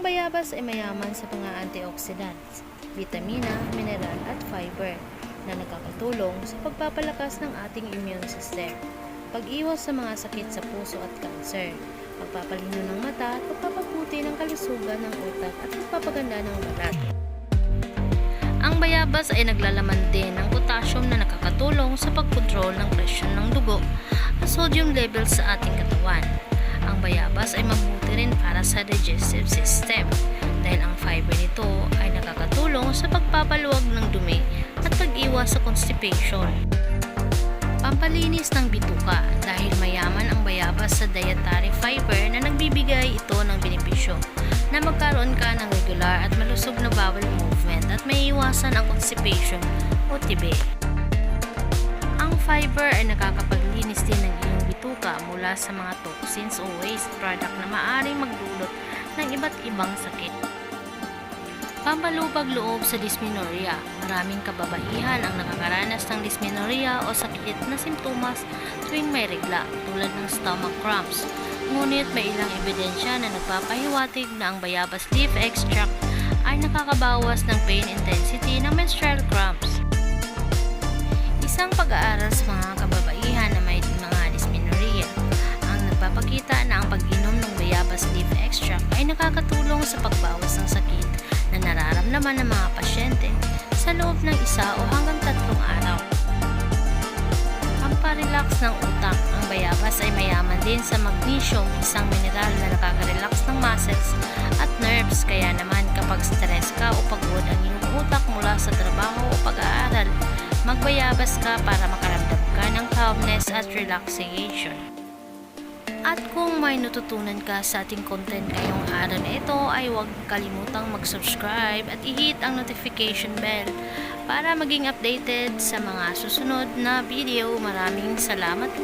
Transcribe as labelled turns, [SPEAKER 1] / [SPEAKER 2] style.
[SPEAKER 1] bayabas ay mayaman sa mga antioxidants, vitamina, mineral at fiber na nakakatulong sa pagpapalakas ng ating immune system, pag-iwas sa mga sakit sa puso at kanser, pagpapalino ng mata at pagpapabuti ng kalusugan ng utak at pagpapaganda ng balat. Ang bayabas ay naglalaman din ng potassium na nakakatulong sa pagkontrol ng presyon ng dugo at sodium level sa ating katawan. Bayabas ay mabuti rin para sa digestive system dahil ang fiber nito ay nakakatulong sa pagpapaluwag ng dumi at pag-iwas sa constipation. Pampalinis ng bituka dahil mayaman ang bayabas sa dietary fiber na nagbibigay ito ng benepisyo na magkaroon ka ng regular at malusog na bowel movement at may iwasan ang constipation o tibi. Ang fiber ay nakakapaglinis din ng mula sa mga toxins o waste product na maaaring magdulot ng iba't ibang sakit. Pampalubag loob sa dysmenorrhea. Maraming kababaihan ang nakakaranas ng dysmenorrhea o sakit na simptomas tuwing may regla tulad ng stomach cramps. Ngunit may ilang ebidensya na nagpapahiwatig na ang bayabas leaf extract ay nakakabawas ng pain intensity ng menstrual cramps. Isang pag-aaral ay nakakatulong sa pagbawas ng sakit na nararamdaman ng mga pasyente sa loob ng isa o hanggang tatlong araw. Pamparelax ng utak, ang bayabas ay mayaman din sa magnesium, isang mineral na nakaka-relax ng muscles at nerves. Kaya naman kapag stress ka o pagod ang iyong utak mula sa trabaho o pag-aaral, magbayabas ka para makaramdam ka ng calmness at relaxation. At kung may natutunan ka sa ating content ngayong araw na ito ay huwag kalimutang mag-subscribe at i-hit ang notification bell para maging updated sa mga susunod na video. Maraming salamat po.